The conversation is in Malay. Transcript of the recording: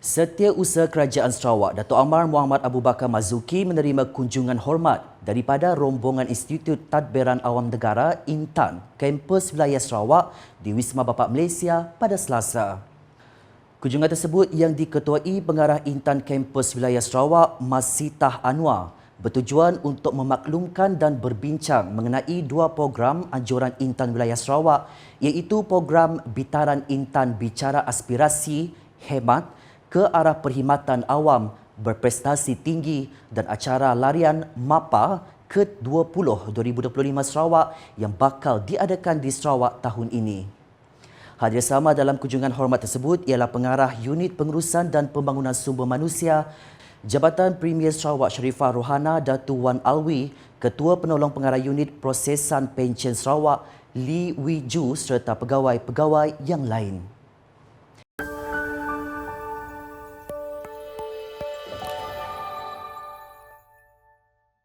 Setiausaha Kerajaan Sarawak, Datuk Amar Muhammad Abu Bakar Mazuki menerima kunjungan hormat daripada rombongan Institut Tadbiran Awam Negara Intan, kampus wilayah Sarawak di Wisma Bapak Malaysia pada Selasa. Kunjungan tersebut yang diketuai pengarah Intan kampus wilayah Sarawak, Masitah Anwar, bertujuan untuk memaklumkan dan berbincang mengenai dua program anjuran Intan wilayah Sarawak iaitu program Bitaran Intan Bicara Aspirasi Hemat ke arah perkhidmatan awam berprestasi tinggi dan acara larian MAPA ke-20 2025 Sarawak yang bakal diadakan di Sarawak tahun ini. Hadir sama dalam kunjungan hormat tersebut ialah pengarah Unit Pengurusan dan Pembangunan Sumber Manusia Jabatan Premier Sarawak Sharifah Rohana Datu Wan Alwi, Ketua Penolong Pengarah Unit Prosesan Pencen Sarawak Lee Wee Ju serta pegawai-pegawai yang lain.